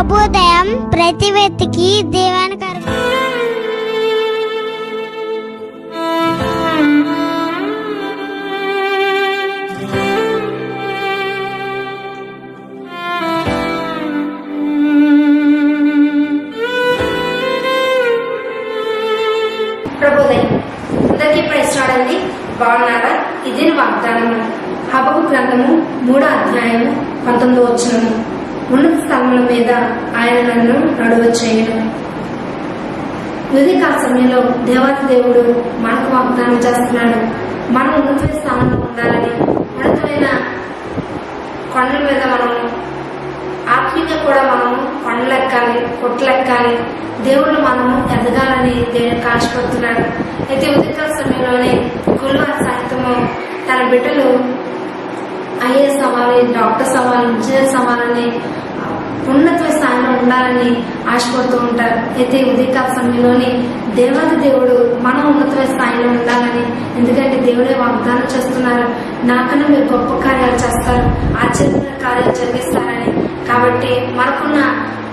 ప్రతి వ్యక్తికి దేవానికి ప్రభుదయ్. అందరికీ ప్రశ్నాడండి. బాగున్నారా? ఇదే వాగ్దానము. హబకు గ్రంథము మూడో అధ్యాయము పంతొమ్మిదో వచ్చినము ఉన్నత స్థలముల మీద ఆయన నన్ను నడువ చేయను. ఉదయకాల సమయంలో దేవాతి దేవుడు మనకు వాగ్దానం చేస్తున్నాడు. మనం ఉన్నత స్థానంలో ఉండాలని ఉన్నతమైన కొండల మీద మనం ఆత్మీయంగా కూడా మనం కొండలెక్కాలి కొట్లెక్కాలి. దేవుళ్ళు మనము ఎదగాలని దేవుడు కాల్చిపోతున్నాడు అయితే ఉదయకాల సమయంలోనే గురువార సాహిత్యము తన బిడ్డలు ఐఏఎస్ అవ్వాలి డాక్టర్స్ అవ్వాలి ఇంజనీర్స్ అవ్వాలని ఉండాలని ఆశపడుతూ ఉంటారు. అయితే ఉదయకాల సమయంలోనే దేవత దేవుడు మనం ఉన్నత స్థాయిలో ఉండాలని ఎందుకంటే దేవుడే వాగ్దానం చేస్తున్నారు. నాకన్నా మీరు గొప్ప కార్యాలు చేస్తారు ఆశ్చర్య కార్యాలు జరిగిస్తారని. కాబట్టి మనకున్న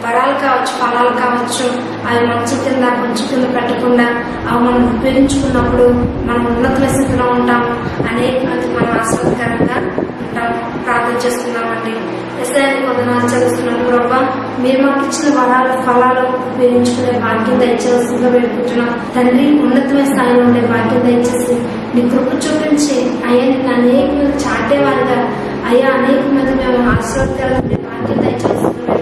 వరాలు కావచ్చు ఫలాలు కావచ్చు అవి మంచి కింద మంచి కింద పెట్టకుండా అవి మనం ఉపయోగించుకున్నప్పుడు మనం ఉన్నత స్థితిలో ఉంటాము. అనేక మంది మనం ఆశ్రదకరంగా ఉంటాము ప్రార్థన చేసుకున్నామండి ఎస్ఐని కొందనాలు చదువుతున్నాం ప్రభా. మీరు మాకు ఇచ్చిన వరాలు ఫలాలు ఉపయోగించుకునే భాగ్యం దయచేసిందిగా వేడుకుంటున్నాం తండ్రి ఉన్నతమైన స్థాయిలో ఉండే భాగ్యం దయచేసి నీ కృప చూపించి అయ్యా నిన్ను అనేక మంది చాటేవారుగా అయ్యా అనేక మంది మేము ఆశ్రదకరంగా ఉండే భాగ్యం దయచేస్తున్నాం